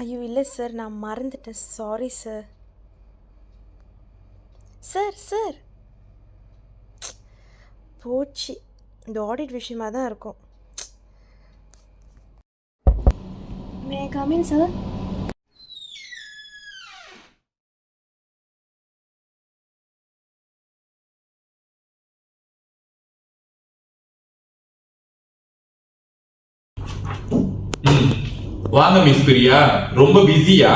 ஐயோ இல்லை சார் நான் மறந்துட்டேன். சாரி சார் சார் சார் போச்சு. இந்த ஆடிட் விஷயமாக தான் இருக்கும் மே கமின் சார் வாங்க மிஸ் பிரியா. ரொம்ப பிஸியா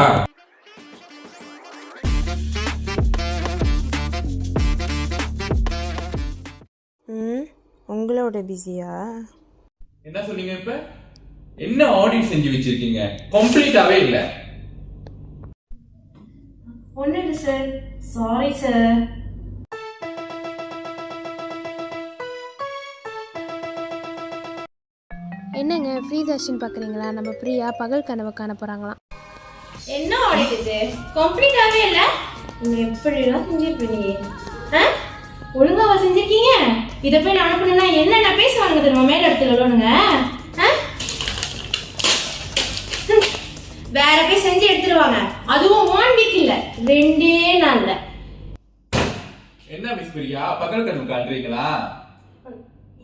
ம் உங்களோட பிஸியா என்ன சொன்னீங்க இப்ப? என்ன ஆடிட் செஞ்சு வச்சிருக்கீங்க? கம்ப்ளீட்டாவே இல்ல. இல்லை சார் சாரி சார் என்னங்க ஃப்ரீ தர்ஷன் பார்க்குறீங்களா நம்ம பிரியா பகல் கனவு காண போகிறாங்களாம் என்ன இது கம்ப்ளீட்டாகவே இல்லை? நீங்கள் எப்படிலாம் செஞ்சிருப்பீங்க ஆ? ஒழுங்காவா செஞ்சிருக்கீங்க? இதை போய் நான் அனுப்பணும்னா என்னென்ன பேசுவாங்க தெரியுமா? மேல இடத்துல உள்ளவனுங்க? ஆ? ஹம். வேற போய் செஞ்சு எடுத்துருவாங்க. அதுவும் ஒன் வீக் இல்ல. ரெண்டே நாள்ல. என்ன மிஸ் பிரியா? பகல் கனவு காண்றீங்களா?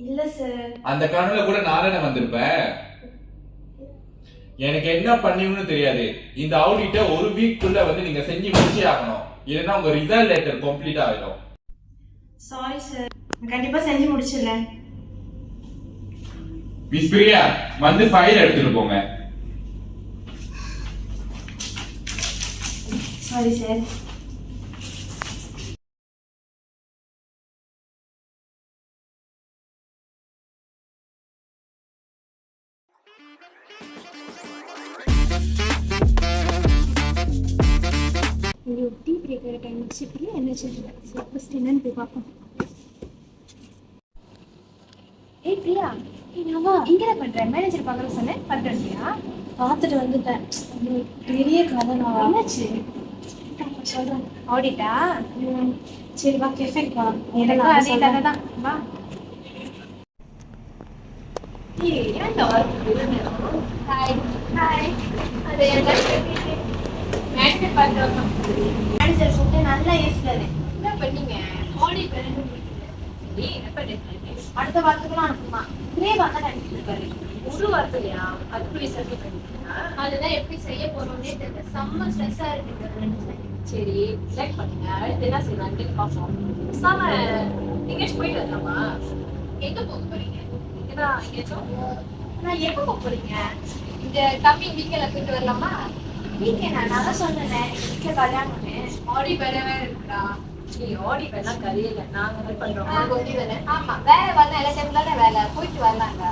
இல்ல சார் அந்த கனவுல கூட நானே வந்திருப்பேன். எனக்கு என்ன பண்ணுவீங்கன்னு தெரியாது. இந்த ஆடிட்ட ஒரு வீக்குள்ள வந்து நீங்க செஞ்சு முடிச்சே ஆகணும். இல்லைன்னா உங்க ரிசல்ட் லெட்டர் கம்ப்ளீட் ஆகிடும் சாரி சார் கண்டிப்பா செஞ்சு முடிச்சிடுறேன். மிஸ் பிரியா வந்து ஃபைல் எடுத்துட்டு போங்க. சாரி சார் பிரேக்கர் டைம் வச்சு பிரியா என்ன சரி ஃபஸ்ட் என்னன்னு போய் பார்ப்போம். ஏய் பிரியா. நவா இங்கே என்ன பண்ணுற மேனேஜர் பார்க்குற சொன்னேன். இருக்கியா பார்த்துட்டு வந்துட்டேன். பெரிய கதை நான் என்னாச்சு? சொல்கிறேன் ஆடிட்டா? சரி வா கெஃபேக்கு போகலாம் எனக்கும் அதே கதை தான் வா. ஹாய் ஹாய் அது மேனேஜர் பார்க்குறோம் மேனேஜர் சொல்லிட்டு நல்லா யோசிக்காரு என்ன பண்ணீங்க? என்ன பண்ணிட்டு அடுத்த வாரத்துக்குலாம் அனுப்புமா. இதே வார்த்தை இருக்காரு. ஒரு வார்த்தையா அதுக்குள்ளே செட்டில் பண்ணிட்டீங்களா? அதுதான் எப்படி செய்ய போறோம்னே தெரியல. செம்ம ஸ்ட்ரெஸ்ஸா இருக்கு இந்த ரெண்டு நாள். சரி செலக்ட் பண்ணுங்க. அடுத்து என்ன செய்யலாம்னு பார்ப்போம். பேசாம எங்கேயாச்சும் போயிட்டு வரலாமா? எங்க போக போறீங்க? இங்கதான் எங்கேயாச்சும்? நான் எப்போ போக போறீங்க? இந்த கம்மி வீக்கெண்ட்ல போயிட்டு வரலாமா? வீக்கெண்ட் நான் தான் சொன்னேன் வீட்டில் கல்யாணம் ஆடி வேற வேற இருக்குடா நீ ஆடி வேணா கரியல நாங்க ஹெல்ப் பண்றோம் உங்களுக்கு ஓகே ஆமா வேலை வரலாம் எல்லா டைம்ல தானே வேலை போயிட்டு வரலாங்க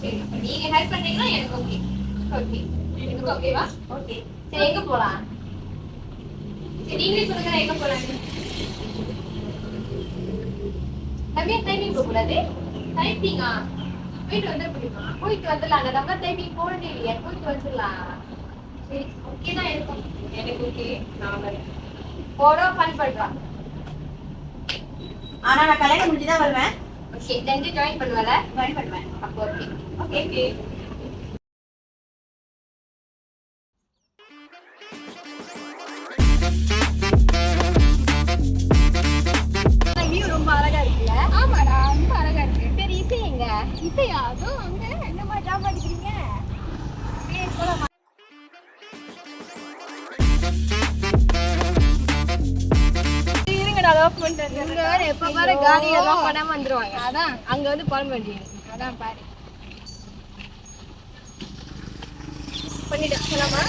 சரி நீங்க ஹெல்ப் பண்றீங்கன்னா எனக்கு ஓகே ஓகே எனக்கு ஓகேவா ஓகே சரி எங்க போலாம் சரி நீங்களே சொல்லுங்க நான் எங்க போலாம் கம்மியா டைமிங் போக கூடாது டைமிங்கா போயிட்டு வந்துட முடியுமா போயிட்டு வந்துடலாம் நம்ம டைமிங் போனதே இல்லையா? போயிட்டு வந்துடலாம். ஓகே தான் இருக்கும். எனக்கு ஓகே நான் போறோம் ஃபன் ஆனா நான் கல்யாணம் முடிஞ்சு தான் வருவேன். ஓகே ரெண்டு ஜாயின் பண்ணுவல? ஜாயின் பண்ணுவேன். அப்போ ஓகே ஓகே லவ் பண்றது இங்க வேற எப்ப பாரு காலி எல்லாம் பண்ணாம வந்துருவாங்க. அதான் அங்க வந்து பண்ண வேண்டியது அதான் பாரு. பண்ணிட்டு போலாமா?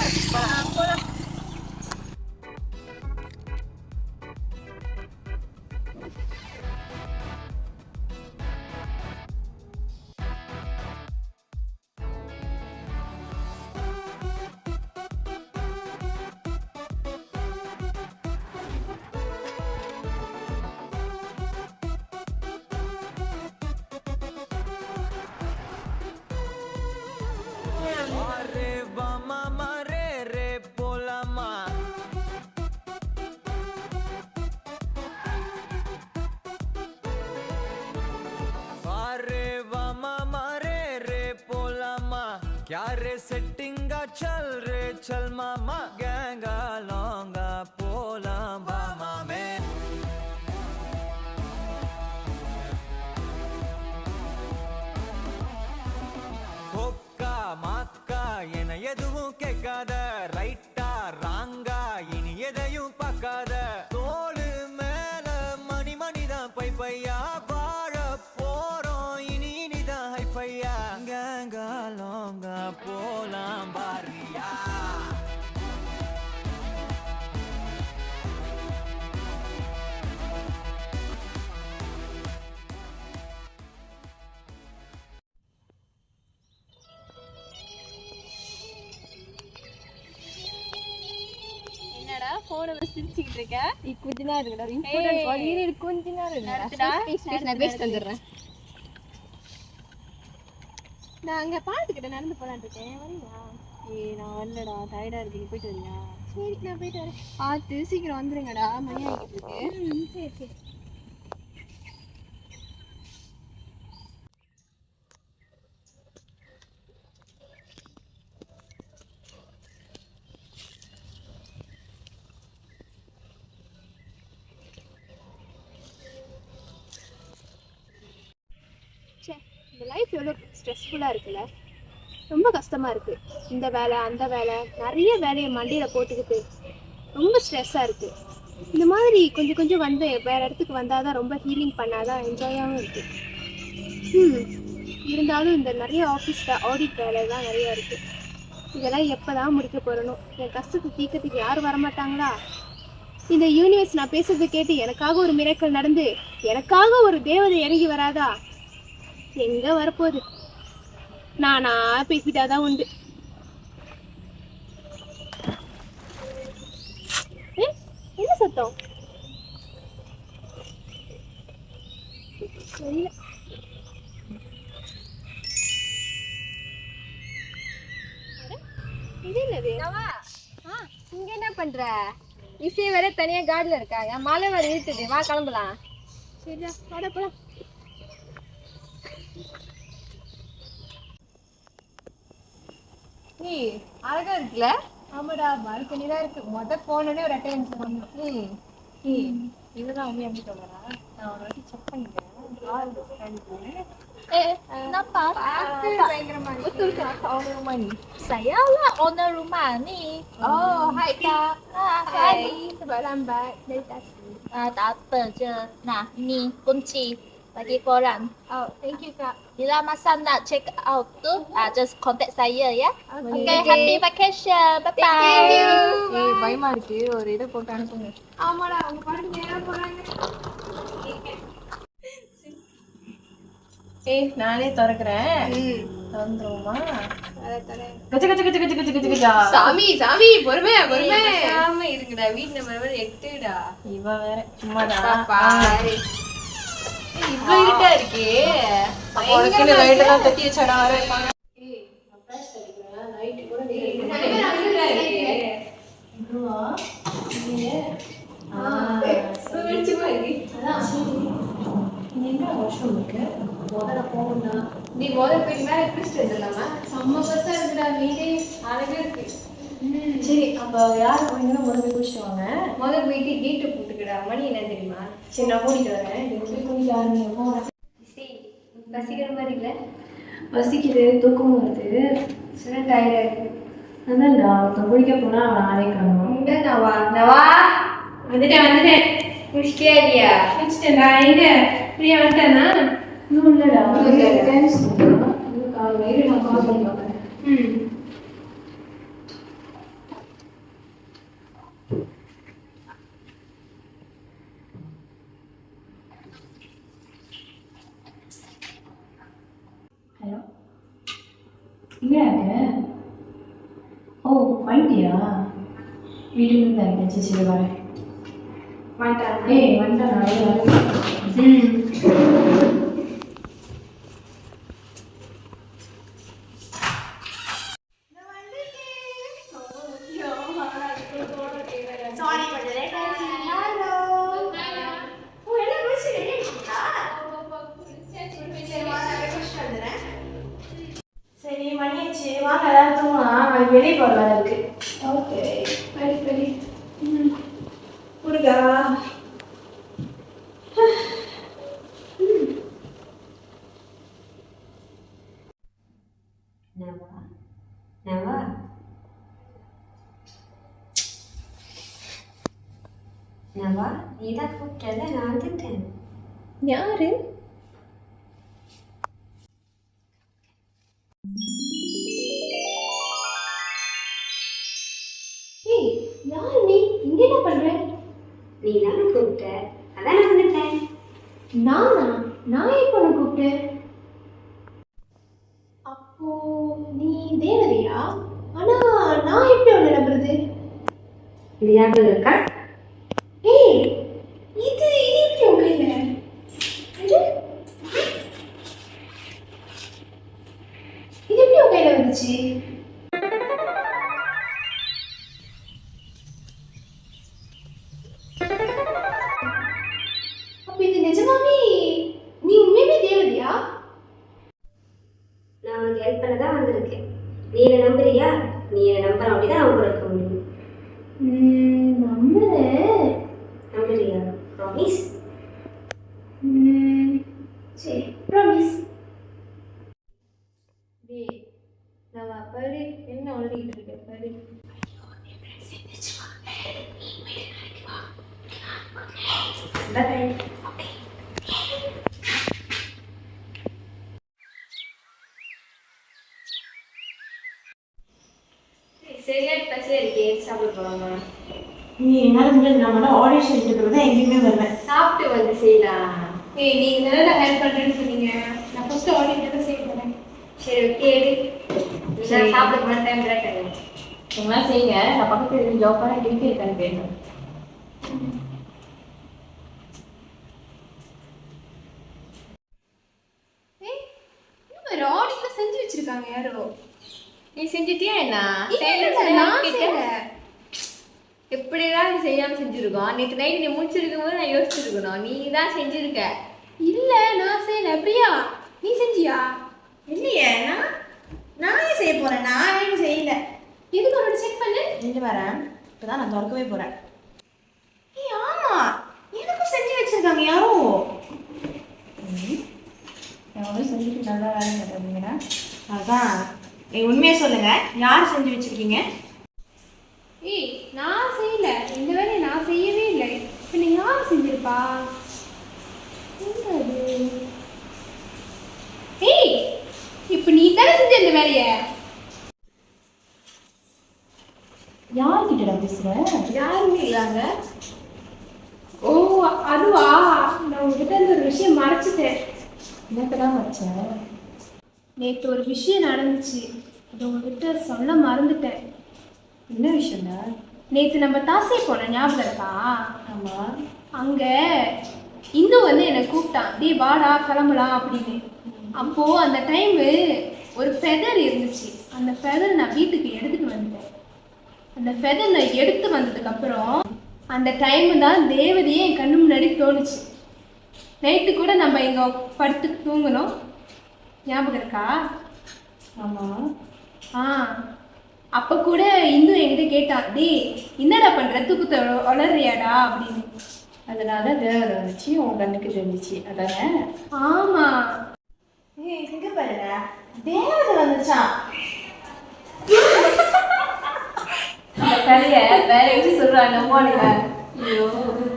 போலாம். क्या रे सेटिंग महंगा चल रे चल मामा गंगा लौंगा पोला बामा में கொக்கா மாக்கா என எதுவும் கேட்காத என்னடா போனை சிரிச்சுக்கிட்டு இருக்க நீ கொஞ்ச நேரம் இருக்குடா ஏய். இம்பார்ட்டன்ட் வாடி. இரு கொஞ்ச நேரம் இருக்குடா நடத்துடா. பேசி பேசி நான் பேசி தந்துடுறேன் நான் அங்க பாத்துக்கிட்ட நடந்து போலான்னு இருக்கேன். வரீங்களா ஏய் நான் வரலடா. டயர்டா இருக்கு. நீ போயிட்டு வரியா? சரி நான் போயிட்டு வரேன். பார்த்து சீக்கிரம் வந்துருங்கடா. மணி ஆகிட்டு இருக்கு. சரி சரி ச்சே இந்த லைஃப் எவ்வளோ ஸ்ட்ரெஸ்ஃபுல்லாக இருக்குல்ல? ரொம்ப கஷ்டமாக இருக்குது இந்த வேலை அந்த வேலை நிறைய வேலையை மண்டியில் போட்டுக்கிட்டு ரொம்ப ஸ்ட்ரெஸ்ஸாக இருக்குது இந்த மாதிரி கொஞ்சம் கொஞ்சம் வந்து வேறு இடத்துக்கு வந்தால் தான் ரொம்ப ஹீலிங் பண்ணாதான் என்ஜாயாகவும் இருக்குது ம். இருந்தாலும் இந்த நிறைய ஆஃபீஸில் ஆடிட் வேலை தான் நிறையா இருக்குது இதெல்லாம் எப்போ தான் முடிக்க போகிறனோ என் கஷ்டத்தை தீக்கிறதுக்கு யாரும் வரமாட்டாங்களா? இந்த யூனிவர்ஸ் நான் பேசுறது கேட்டு எனக்காக ஒரு மிரக்கல் நடந்து எனக்காக ஒரு தேவதை இறங்கி வராதா? எங்கே வரப்போகுது? நானா பேசிட்டாதான் உண்டு. என்ன சத்தம்? இது என்னது? இங்க என்ன பண்ற? இசை வேற தனியா கார்டுல இருக்கா? மலை வேற இருக்குது வா கிளம்பலாம். சரிடா வாடா போலாம். இருக்குல்ல ஆமாடா பால்கனி தான் இருக்கு மொத போனோடனே ஒரு அட்டெண்டன்ஸ் பண்ணணும் ம் இதுதான் உண்மை எப்படி சொல்றா நான் ஒரு வாட்டி செக் பண்ணிட்டேன் Kenapa? பயங்கரமா Betul ke owner rumah ni? Saya lah owner rumah ni. Oh, hai Kak. Ah, Hai. Sebab lambat dari taksi. Ah, tak apa je. Nah, ni kunci bagi korang. Oh, thank you Kak. Bila masa nak check out tu, ah, just contact saya ya. Boleh. Okay, happy vacation. Bye bye. Thank you. ஏய் பயமா இருக்கு ஒரு இதை போட்டு அனுப்புங்க ஆமாடா அவங்க பாட்டுக்கு நேரா போறாங்க ஏய் நானே திறக்கிறேன் ம் வந்துருமா அதை தரேன் கச்ச கச்ச கச்ச கச்ச கச்ச கச்ச கச்சா சாமி சாமி பொறுமையா பொறுமை பேசாம இருக்குடா வீட்டு நம்பர் எட்டுடா இவ வேற சும்மாதான் பாரு இவ்வளவு இருட்டா இருக்கே. உனக்கு லைட் எல்லாம் தட்டி வச்சாடா வர நீ முதல் போய் மேல பிடிச்சிட்டு வந்துடலாமா? செம்ம பஸ்ஸா இருக்குடா வீடே அழகா இருக்கு. சரி அப்ப யார் போறீங்கன்னா முதல்ல குடிச்சிட்டு வாங்க. முதல் போயிட்டு கேட்டு போட்டுக்கடா. மணி என்ன தெரியுமா? சரி நான் கூட்டிட்டு வரேன். ஆரம்பிங்க போங்க ரசிக்கிற மாதிரி இல்ல? பசிக்குது தூக்கமும் வருது. சின்ன டயர்டா இருக்கு. அதான்டா ஒருத்தன் குடிக்க போனா அவன் ஆளே காணும். இங்க நவா நவா. வந்துட்டேன் வந்துட்டேன். குடிச்சிட்டியா இல்லையா குடிச்சிட்டேன்டா எங்க பிரியா வந்துட்டேனா? இன்னும் இல்லடா இல்ல. தேங்க்ஸ் காலையில் நான் கால் பண்ணி பார்க்குறேன் ம். எங்கே இருக்க ஓ வந்துட்டியா வீட்டுக்கு இருந்து இருக்கேன் சரி வரேன். வந்துட்டான் ஏய் வந்துட்டேன் ம். சரி எல்லாரும் தூங்கலாம் நாளைக்கு வெளியே போகிற வேலை இருக்கு. ஓகே படி படி ம். முருகா. நவா நவா. நவா நீ தான் கூப்பிட்டல? நான் வந்துட்டேன். யாரு? நீ தேவதையா? ஆனா நான் எப்படி உன்னை நம்புறது? இது இருக்கா? நீ நான் மட்டும் ஆடிஷன் இருக்கிறது தான் எங்கேயுமே வருவேன் சாப்பிட்டு வந்து செய்யலாம் ஏய் நீங்க நல்லா ஹெல்ப் பண்றேன்னு சொன்னீங்க. நான் ஃபர்ஸ்ட் ஆடிட் தான் செய்ய போறேன். சரி ஓகே நான் சாப்பிட போன டைம் கரெக்ட் உங்களாம் செய்யுங்க. நான் பக்கத்தில் ஜாப் பண்ண டிகிரி இருக்கான்னு கேட்டேன் செஞ்சு வச்சிருக்காங்க யாரோ? நீ செஞ்சிட்டியா என்ன? எப்படிடா நீ செய்யாம செஞ்சிருக்கோம்? நேற்று நைட் நீ முடிச்சிருக்கும் போது நான் யோசிச்சிருக்கணும். நீ தான் செஞ்சிருக்க. இல்ல நான் செய்யல. பிரியா நீ செஞ்சியா? இல்லையே நான் நான் செய்ய போகிறேன் நான் செய்யல? எதுக்கு அவரோட செக் பண்ணு? செஞ்சு வரேன் இப்போ தான் நான் திறக்கவே போகிறேன் ஏய் ஆமாம் எனக்கும் செஞ்சு வச்சிருக்காங்க யாரோ? எவ்வளோ செஞ்சுட்டு நல்லா வேலை பண்ணுறீங்கன்னா அதான். நீ உண்மையை சொல்லுங்கள் யார் செஞ்சு வச்சுருக்கீங்க ஏய் நான் செய்யல இந்த வேலையை நான் செய்யவே இல்லை இப்போ நீ யார் செஞ்சிருப்பா என்னது? ஏய் இப்போ நீ தானே செஞ்ச இந்த வேலையை. யார்கிட்டடா பேசுகிறேன் யாருமே இல்லாங்க. ஓ அதுவா? நான் உங்ககிட்ட இந்த ஒரு விஷயம் மறைச்சிட்டேன். எனக்கு தான் வச்சேன் நேற்று ஒரு விஷயம் நடந்துச்சு. அது உங்ககிட்ட சொல்ல மறந்துட்டேன். என்ன விஷயம்டா நேற்று நம்ம தாசே போனோம் ஞாபகம் இருக்கா? ஆமாம் அங்கே இந்து வந்து என்னை கூப்பிட்டான். டேய் வாடா கிளம்பலாம் அப்படின்னு. அப்போது அந்த டைமு ஒரு ஃபெதர் இருந்துச்சு. அந்த ஃபெதர் நான் வீட்டுக்கு எடுத்துட்டு வந்துட்டேன். அந்த ஃபெதர் நான் எடுத்து வந்ததுக்கப்புறம் அந்த டைம் தான் தேவதையே என் கண்ணு முன்னாடி தோணுச்சு. நைட்டு கூட நம்ம இங்கே படுத்து தூங்கணும் ஞாபகம் இருக்கா? ஆமாம் ஆ. அப்போ கூட இந்து என்கிட்ட கேட்டான் டேய் என்னடா பண்ணுற தூக்கத்தை உளறியாடா? அப்படின்னு. அதனால தேவதை வந்துச்சு உன் கண்ணுக்கு தெரிஞ்சிச்சு. அதானே? ஆமாம் ஏய் இங்க பாருங்க தேவதை வந்துச்சான் கதையை வேற எப்படி சொல்றாங்க நம்பானுங்க ஐயோ.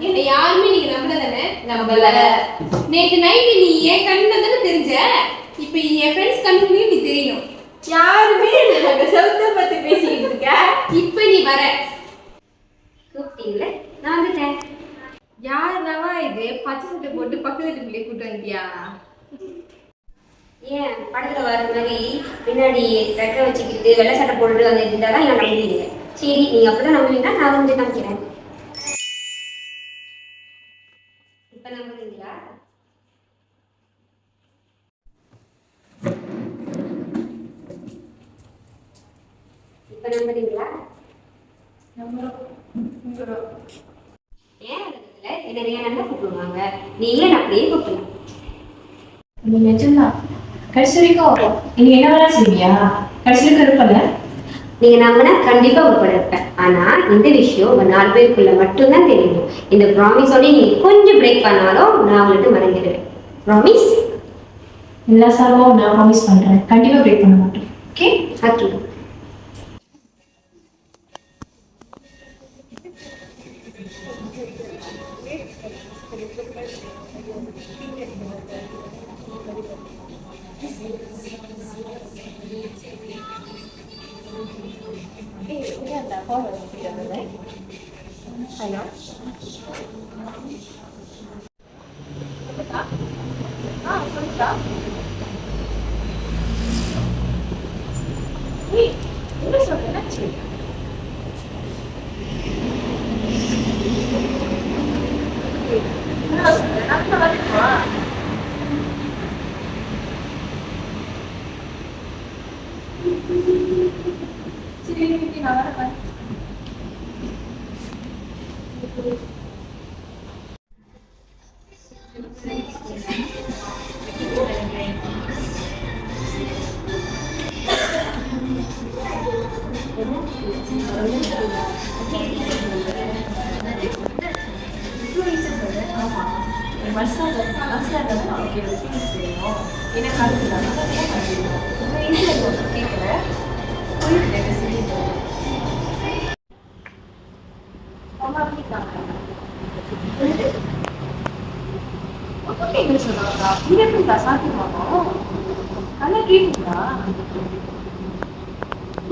என்னை யாருமே நீங்க நம்பல தானே நம்பல. நேத்து நைட்டு நீ என் கண்ணுல தானே தெரிஞ்ச? இப்போ என் ஃப்ரெண்ட்ஸ் கண்ணுலயும் நீ தெரியும். யாருமே நாங்க செவத்தை பத்தி பேசிக்கிட்டு இருக்க. இப்போ நீ வர. கூப்பிட்டீங்களே? நான் வந்துட்டேன். யாருனாவா இது? பச்சை சட்டை போட்டு பக்கத்து வீட்டு பிள்ளைய கூட்டு வந்துட்டியா? ஏன் படத்துல வர மாதிரி பின்னாடி ரெக்க வச்சுக்கிட்டு வெள்ளை சட்டை போட்டுட்டு வந்து இருந்தால் தான் நான் நம்புவீங்க. சரி நீங்க அப்படிதான் நம்புவீங்கன்னா நான் வந்து நம்பிக்கிறேன். இப்ப நம்புறீங்களா? இப்ப நம்புறீங்களா? ஏன் இடத்துல என்ன கூப்பிடுவாங்க. நீங்களே நான் அப்படியே கூப்பிடலாம். நீ நிஜம்தான். கடைசி வரைக்கும் நீ என்ன வேணா செய்வியா கடைசி வரைக்கும் இருப்பல நீங்க நம்பினா கண்டிப்பா கூட இருப்பேன் ஆனா இந்த விஷயம் உங்க நாலு பேருக்குள்ள மட்டும்தான் தெரியும். இந்த ப்ராமிஸோட நீங்க கொஞ்சம் பிரேக் பண்ணாலும் நான் உங்களுக்கு மறந்துடுவேன் ப்ராமிஸ் எல்லா சார்பாகவும் நான் ப்ராமிஸ் பண்றேன். கண்டிப்பா பிரேக் பண்ண மாட்டேன் okay okay sa'yo? Ah, sorry ka? 말씀하셨던 아시아는 어떻게 느끼겠어요? 얘네 가족이 나눠서 해가지고 그 인생도 어떻게 해요? 우유 내겠습니다. 엄마니까 어떻게 그래서 나가 200분다 사기고 가나 기분다.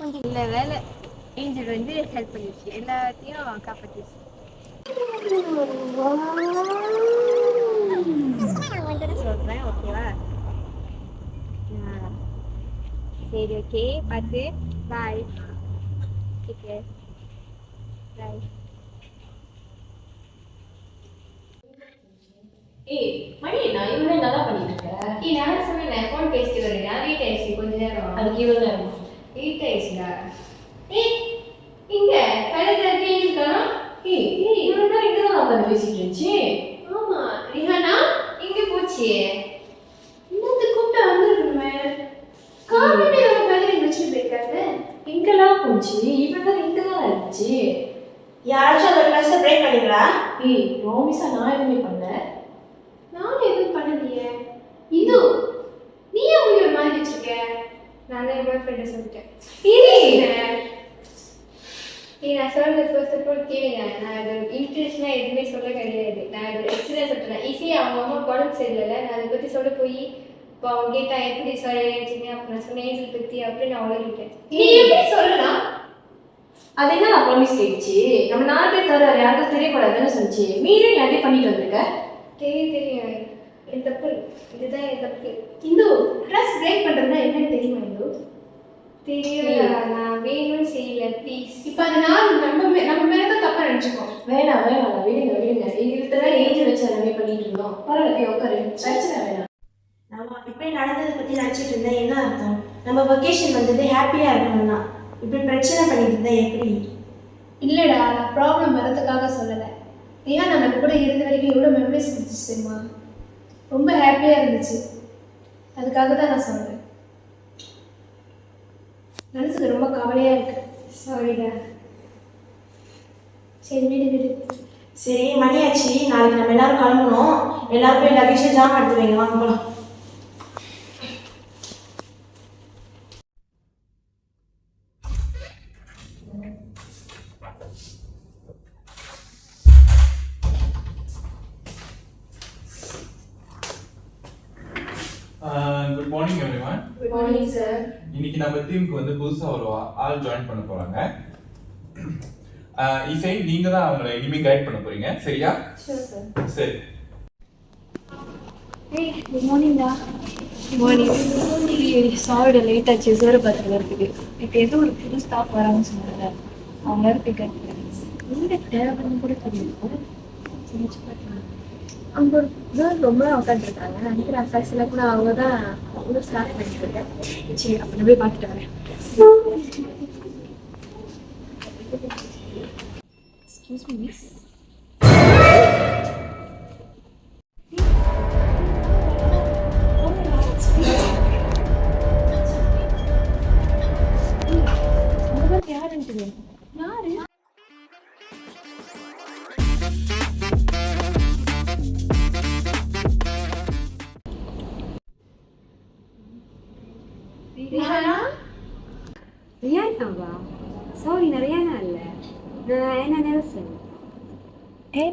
இந்த இல்லை வேலை ஏஞ்சல் வந்து ஹெல்ப் பண்ணிடுச்சு எல்லாத்தையும் காப்பாற்றிச்சு சரி ஓகே பார்த்து. பாய் ஓகே பாய் ஏய் மணி நான் இவனே நல்லா பண்ணிட்டு இருக்கேன். ஏய் நான் சொன்னேன் ஃபோன் பேசிட்டு வரேன். ரீட் ஆயிடுச்சு. கொஞ்ச நேரம். அதுக்கு இவன் தான் ரீட் ஆயிடுச்சுடா. ஏய் இங்க ஃபைல் தரப்பி இருக்கானா ஏய் ஏய் இவன் தான் இங்க தான் உட்காந்து பேசிட்டு இருந்துச்சு. ஆமா ரிஹானா? இங்க போச்சு. இங்கெல்லாம் போச்சு இவன் தான் இங்க தான் இருந்துச்சு யாராச்சும் அந்த கிளாஸை பிரேக் பண்ணிங்களா? ஏய் ப்ராமிஸா நான் எதுவுமே பண்ணல. நானும் எதுவும் பண்ணலையே. இது நீ ஒரு மாதிரி வச்சிருக்க நான் என் பாய் ஃப்ரெண்டை சொல்லிட்டேன் ஏய்! நான் சொல்றது ஃபர்ஸ்ட் ஆஃப் ஆல் கேளுங்க. நான் இது இன்ட்ரெஸ்ட்லாம் எதுவுமே சொல்ல கிடையாது. நான் இது எக்ஸ்பீரியன்ஸ் சொல்கிறேன் ஈஸியாக அவங்க அம்மா உடம்பு சரியில்லை நான் அதை பற்றி சொல்ல போய் இப்போ அவங்க கேட்டா எப்படி சாரி ஆயிடுச்சுங்க அப்போ நான் சொன்னேன் ஏஞ்சல் பற்றி அப்படி நான் உலகிட்டேன் நீ எப்படி சொல்லலாம்? அது என்ன நான் ப்ராமிஸ் கேட்டுச்சு? நம்ம நாலு பேர் தவிர வேற யாருக்கும் தெரியக்கூடாதுன்னு சொல்லிச்சு. மீறி நீ அதே பண்ணிட்டு வந்திருக்க. தெரியும் தெரியும் என் தப்பு. இதுதான் என் தப்பு. இந்து ட்ரெஸ் பிரேக் பண்ணுறதுனா என்னன்னு தெரியுமா இந்து? தெரியல நான் வேணும்னு செய்யல ப்ளீஸ் இப்போ அது நான் நம்ம மே- நம்ம மேலே தான் தப்பாக நினச்சிக்கோம். வேணாம் வேணாம். விடுங்க விடுங்க. எங்ககிட்ட தான் ஏஞ்சல் வச்சு எல்லாமே பண்ணிட்டு இருந்தோம். பரவாயில்ல போய் உட்காரு. பிரச்சனை வேணாம் இப்படி நடந்ததை பற்றி நினச்சிட்டு இருந்தா என்ன அர்த்தம்? நம்ம வெக்கேஷன் வந்தது ஹாப்பியாக இருக்கணும்னா இப்படி பிரச்சனை பண்ணிட்டு இருந்தா எப்படி? இல்லைடா நான் ப்ராப்ளம் வரதுக்காக சொல்லலை. ஏன் நம்ம கூட இருந்த வரைக்கும் எவ்வளோ மெமரிஸ் கொடுத்துச்சு தெரியுமா? ரொம்ப ஹாப்பியாக இருந்துச்சு. அதுக்காக தான் நான் சொல்கிறேன் மனசுக்கு ரொம்ப கவலையாக இருக்கு. சாரிடா சரி விடு விடு. சரி மணியாச்சு நாளைக்கு நம்ம எல்லாரும் கிளம்பணும். எல்லாரும் போய் லக்கேஜை ஜாம் எடுத்து வைங்க வாங்க போகலாம் good morning everyone good morning sir இன்னைக்கு நம்ம டீமுக்கு வந்து புதுசா ஒரு ஆள் ஜாயின் பண்ண போறாங்க. இசை நீங்க தான் அவங்களை இனிமே கைட் பண்ண போறீங்க. சரியா? சார். ஏய் குட் மார்னிங்டா மார்னிங் சாரிடா லேட் ஆச்சு. சார் வரதுக்கு இப்போ ஏதோ ஒரு புது ஸ்டாஃப் வராங்கன்னு சொன்னாங்க. அவங்க யாரும் பிக்கப் எங்கே தேவைன்னு கூட தெரியும் அங்கே ஒரு கேர்ள் ரொம்ப உட்காந்துருக்காங்க நினைக்கிறேன் ஃபர்ஸ்ட்ல கூட அவங்க தான் அவ்வளோ ஸ்டார்ட் பண்ணிட்டு இருக்கேன். சரி அப்போ நான் போய் பார்த்துட்டு வரேன். எக்ஸ்கியூஸ் மீ மிஸ்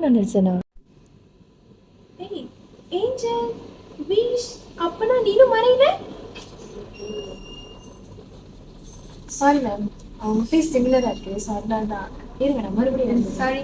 நினைச்சனா? ஏய் ஏஞ்சல் விஷ் அப்பனா நீனும் மறையில சாரி மேம் அவங்க ஃபேஸ் சிமிலராக இருக்கு ஸோ அதனால தான் இருங்க நான் மறுபடியும் சாரி